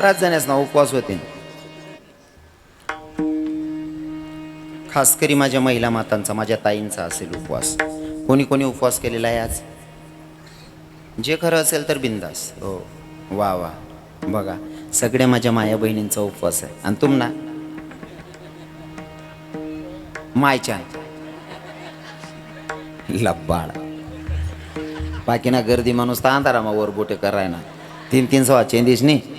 बराच जणांस ना उपवास होते खास करी माझ्या महिला मातांचा माझ्या ताईंचा असेल उपवास. कोणी कोणी उपवास केलेला आहे आज? जे खरं असेल तर बिंदास. हो. वा वा. बघा सगळ्या माझ्या माया बहिणींचा उपवास आहे. आणि तुम ना? मायच्या लब्बाड. बाकी ना गर्दी माणूस तर अंधारा मग वर बोटे कराय ना तीन तीन सव्वा चेंदीस नाही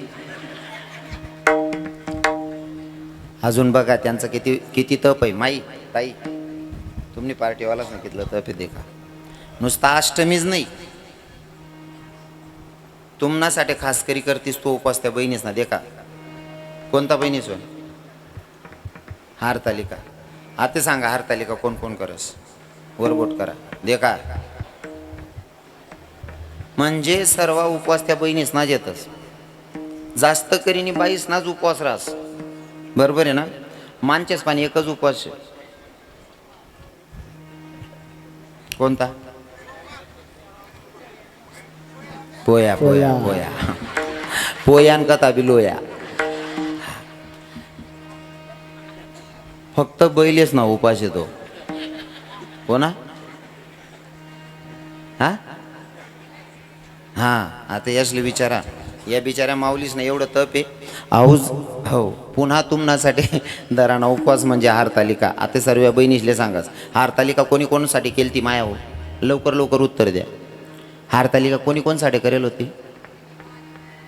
अजून बघा त्यांचं किती किती तप आहे. माई ताई तुम्ही पार्टीवाला सांगितलं तप आहे देखा. नुसता अष्टमीच नाही. तुमनासाठी खास करी करतीस तो उपास त्या बहिणीस ना देखा. कोणता बहिणीस हारतालिका. आता सांगा हारतालिका कोण कोण करस? वरबोट करा. देखा. म्हणजे सर्व उपवास त्या बहिणीस ना येतच जास्त करीने बाईस नाच उपवास राहस बरोबर आहे ना? मानचेच पाणी एकच उपवास. कोणता? पोया पोया पोया. पोयान कथा बी लोया. फक्त बैलेच ना उपास येतो. हो ना? हा? हा आता यसले विचारा. या बिचाऱ्या माऊलीच ना एवढं तप आहे. आऊज हो पुन्हा तुमनासाठी दराना उपवास म्हणजे हारतालिका. आता सर्व बहिणीसले सांगाच हारतालिका कोणी कोणासाठी केली ती माया हो लवकर लवकर उत्तर द्या. हारतालिका कोणी कोणसाठी करेल होती?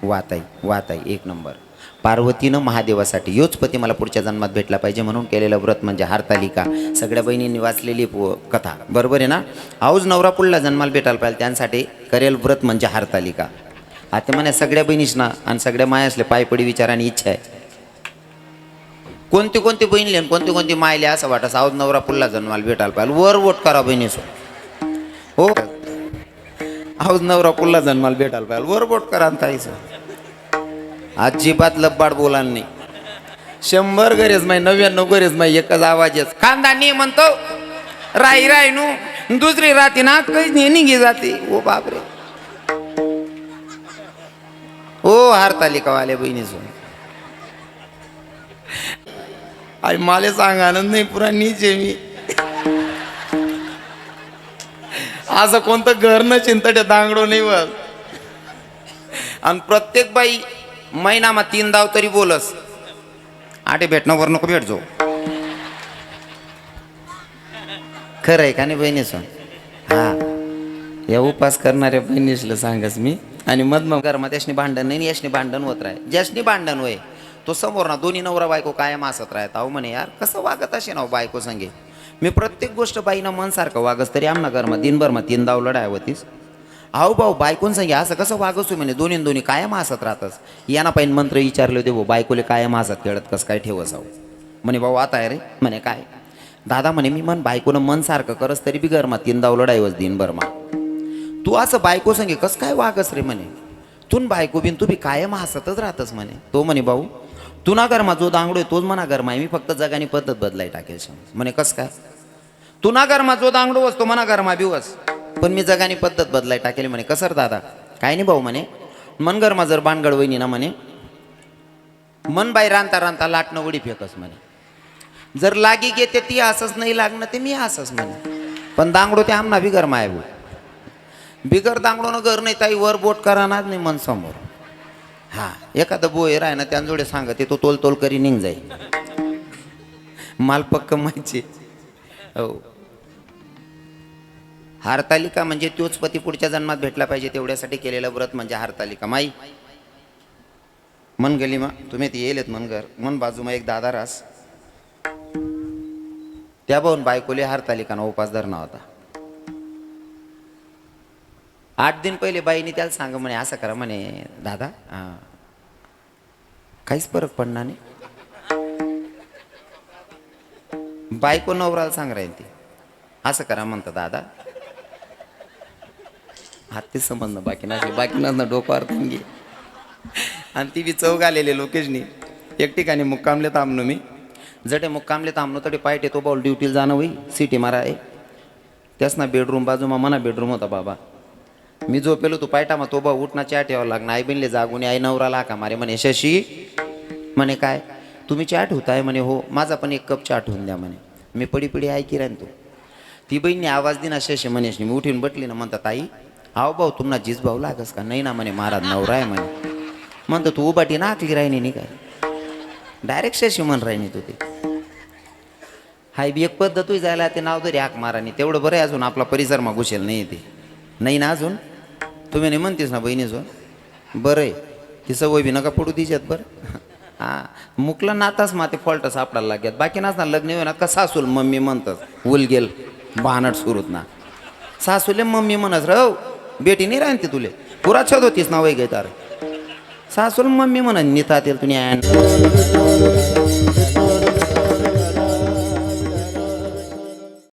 वाताई वाताई एक नंबर. पार्वतीनं महादेवासाठी योच पती मला पुढच्या जन्मात भेटला पाहिजे म्हणून केलेलं व्रत म्हणजे हारतालिका. सगळ्या बहिणींनी वाचलेली कथा. बरोबर आहे ना? आऊज नवरा पुढला जन्माला भेटायला पाहिजे त्यांसाठी करेल व्रत म्हणजे हारतालिका. आता म्हणे सगळ्या बहिणीच ना आणि सगळ्या माया असल्या पायपडी आणि इच्छा आहे. कोणती कोणती बहिणीले आणि कोणती कोणती मायले असं वाटत आऊज नवरा पुल्ला जन्माला भेटायला पाहिजे वर वोट करा बहिणीसो हो. आऊज नवरा पुल्ला जन्माला भेटायला पाहिजे वर वोट करा आणि ताईचं. अजिबात लब्बाड बोला नाही. शंभर गरज माही नव्याण्णव गरज माही एकच आवाज येस खांदा खानदानी म्हणतो राई राई नू दुसरी राती ना काहीच नाही निघी जाते? ओ बापरे. हो, ओ हारतालिका वाले बहिणीसून आई मला सांग आनंद नाही पुरा आहे मी. असं कोणतं घर न चिंतट्या दांगडो नाही बस आणि प्रत्येक बाई महिनामा तीन दाव तरी बोलस. आटे भेटणं वर नको भेटजो खरं आहे का नाही बहिणीस हा. या उपास करणाऱ्या बहिणीसला सांगस मी. आणि मधम घरमा त्याशनी भांडण नाही याशनी भांडण होत राहे ज्याशनी भांडण होय तो समोर ना दोन्ही नवरा बायको कायम असत राहत. अहो म्हणे यार कसं वागत असे ना हो बायको संगे? मी प्रत्येक गोष्ट बाईनं मन सारखं वागस तरी आमना घरमा दिनभरमा तीन दाव लढाय होतीस. अहो भाऊ बायकोन संगे असं कसं वागसू म्हणे? दोन्ही दोन्ही कायम हसत राहतस. यांना पाहिजे मंत्र विचारले होते भाऊ बायकोले कायम हसत खेळत कसं काय ठेवस आहो म्हणे भाऊ आता आहे रे. म्हणे काय? दादा म्हणे मी मन बायकोनं मन सारखं करस तरी बी घरमा तीन दाव लढायवस दिनभरमा तू असं बायको संगे कसं काय वागस रे म्हणे? तून बायको बिन तू बी कायम हसतच राहतस म्हणे. तो म्हणे भाऊ तू ना घरमा जो दांगडोय तोच म्हणा घरमा आहे. मी फक्त जगानी पद्धत बदलाय टाकेल म्हणे कसं काय? तू ना घरमा जो दांगडो वस तो म्हणा घरमा बिवस पण मी जगानी पद्धत बदलाय टाकेल म्हणे. कसर दादा? काय नाही भाऊ म्हणे. मन घरमा जर बाणगड वहिनी ना म्हणे मन बाई रांता रांता लाटणं उडी फेकस म्हणे. जर लागी घेते ती असंच नाही लागणं ते मी असंच म्हणे. पण दांगडो ते आमना बी माय आहे बिगर दांगडून घर नाही ताई वर बोट करानाच नाही मन समोर. हा एखादं बोय राय ना त्यांजोडे सांगत तो तोल तोल करी निघ जाईल माल पक्क माहिती. हो. हारतालिका म्हणजे तोच पती पुढच्या जन्मात भेटला पाहिजे तेवढ्यासाठी केलेलं व्रत म्हणजे हारतालिका. माई मन गली मा तुम्ही ते येलेत मनगर मन बाजूमा एक दादा रास. त्या भाऊन बायकोले हारतालिकाना उपास धरणा होता. आठ दिन पहिले बाईने त्याला सांग म्हणे असं करा म्हणे दादा हा काहीच फरक पडणार नाही. बायको नवराला सांग राहील ती असं करा म्हणतं दादा. हात ते समजणं बाकी नाही बाकी नसणं डोक्यावर घे. आणि ती बी चौक आलेले लोकेशनी एक ठिकाणी मुक्कामले थांबलो मी. जडे मुक्कामले थांबलो तडे पायटे तो बॉल ड्युटीला जाणं होई सिटी मारा आहे त्याच ना बेडरूम बाजूमा मना बेडरूम होता बाबा. मी झोपेलो तू पायटा मग तो बा उठना चहा ठेवावं लागणार आई बिनले जागून आई नवराला का मारे. म्हणे शशी. म्हणे काय? तुम्ही चहा ठेवताय? म्हणे हो माझा पण एक कप चहा ठेवून द्या. म्हणे मी पडी पिढी ऐकी राहीन तू ती बहिणी आवाज दिना शशी म्हणे मी उठून बटली ना म्हणतात आई आव भाऊ तुम्हाला जीज भाऊ लागस का? नाही ना म्हणे महाराज नवरा आहे म्हणे. म्हणतो तू उभाटी ना आकली राहिनी नाही काय? डायरेक्ट शशी म्हण राहिनी तू ते. हाय बी एक पद्धत जायला ते नाव तरी हाक मारानी तेवढं बरं आहे अजून आपला परिसर मा घुसेल नाही ते. नाही ना अजून? तुम्ही नाही म्हणतेस ना बहिणीचं बरं आहे. ती सवय बी नका पडू तिच्यात बरं. हां मुकला नाताच माते फॉल्ट सापडायला लागत बाकी नाच ना लग्न होईना का सासूल मम्मी म्हणतात उल गेल सुरूत ना. सासूले मम्मी म्हणत रव बेटी नाही राहते तुले. पुरा छत होतीस ना वय तार. सासूल मम्मी म्हणत निता तेल तुम्ही